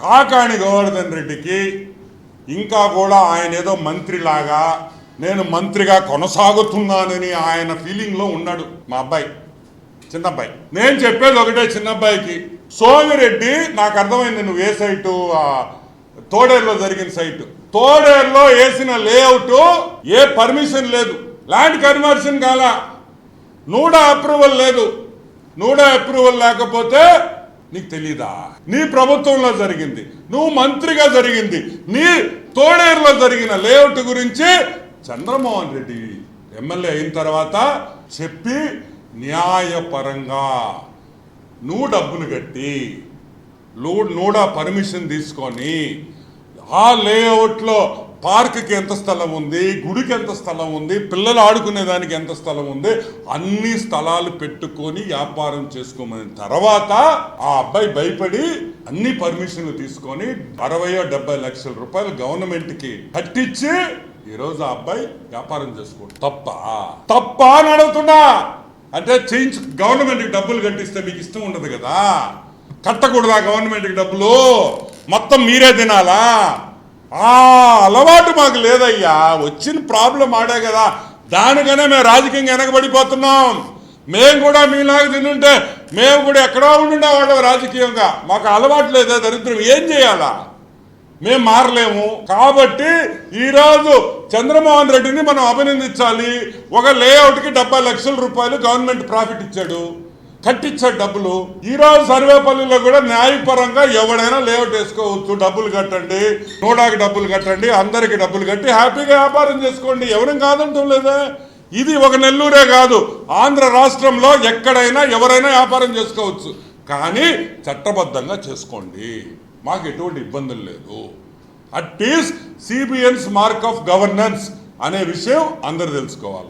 కాకాణి గోవర్ధన్ రెడ్డికి ఇంకా కూడా ఆయన ఏదో మంత్రిలాగా నేను మంత్రిగా కొనసాగుతున్నానని ఆయన ఫీలింగ్లో ఉన్నాడు మా అబ్బాయి చిన్నబ్బాయి. నేను చెప్పేది ఒకటే చిన్నబ్బాయికి సోమిరెడ్డి నాకు అర్థమైంది నువ్వు ఏ సైటు తోడేరులో జరిగిన సైటు. తోడేరులో వేసిన లేఅవుట్ ఏ పర్మిషన్ లేదు. ల్యాండ్ కన్వర్షన్ కాలా. నూడా అప్రూవల్ లేదు. నూడా అప్రూవల్ లేకపోతే నీకు తెలీదా? నీ ప్రభుత్వంలో జరిగింది నువ్వు మంత్రిగా జరిగింది నీ తోడేరులో జరిగిన లేఅవుట్ గురించి చంద్రమోహన్ రెడ్డి ఎమ్మెల్యే అయిన తర్వాత చెప్పి న్యాయపరంగా నువ్వు డబ్బులు కట్టి నువ్వు నూడా పర్మిషన్ తీసుకొని ఆ లేఅవుట్లో పార్క్కి ఎంత స్థలం ఉంది గుడికి ఎంత స్థలం ఉంది పిల్లలు ఆడుకునే దానికి ఎంత స్థలం ఉంది అన్ని స్థలాలు పెట్టుకొని వ్యాపారం చేసుకోమని తర్వాత ఆ అబ్బాయి భయపడి అన్ని పర్మిషన్లు తీసుకొని అరవయో డెబ్బై లక్షల రూపాయలు గవర్నమెంట్కి కట్టించి ఈరోజు ఆ అబ్బాయి వ్యాపారం చేసుకోడు. తప్ప తప్ప అని అడుగుతున్నా. అంటే చేయించు గవర్నమెంట్కి డబ్బులు కట్టిస్తే మీకు ఇష్టం ఉండదు కదా. కట్టకూడదా గవర్నమెంట్కి డబ్బులు? మొత్తం మీరే తినాలా? ఆ అలవాటు మాకు లేదయ్యా. వచ్చిన ప్రాబ్లం ఆడే కదా. దానికనే మేము రాజకీయంగా వెనకబడిపోతున్నాం. మేము కూడా మీలాగా తినుంటే మేము కూడా ఎక్కడో ఉండుండేవాళ్ళం రాజకీయంగా. మాకు అలవాటు లేదా దరిద్రం? ఏం చేయాలా? మేము మారలేము. కాబట్టి ఈరోజు చంద్రమోహన్ రెడ్డిని మనం అభినందించాలి. ఒక లేఅవుట్కి డెబ్బై లక్షల రూపాయలు గవర్నమెంట్ ప్రాఫిట్ ఇచ్చాడు. కట్టించే డబ్బులు. ఈరోజు సర్వేపల్లిలో కూడా న్యాయపరంగా ఎవడైనా లేఅవుట్ వేసుకోవచ్చు. డబ్బులు కట్టండి నోడాకి డబ్బులు కట్టండి అందరికి డబ్బులు కట్టి హ్యాపీగా వ్యాపారం చేసుకోండి. ఎవరిని కాదంటం లేదా. ఇది ఒక నెల్లూరే కాదు. ఆంధ్ర రాష్ట్రంలో ఎక్కడైనా ఎవరైనా వ్యాపారం చేసుకోవచ్చు. కానీ చట్టబద్ధంగా చేసుకోండి. మాకు ఎటువంటి ఇబ్బందులు లేదు. That is CBN's mark of governance అనే విషయం అందరు తెలుసుకోవాలి.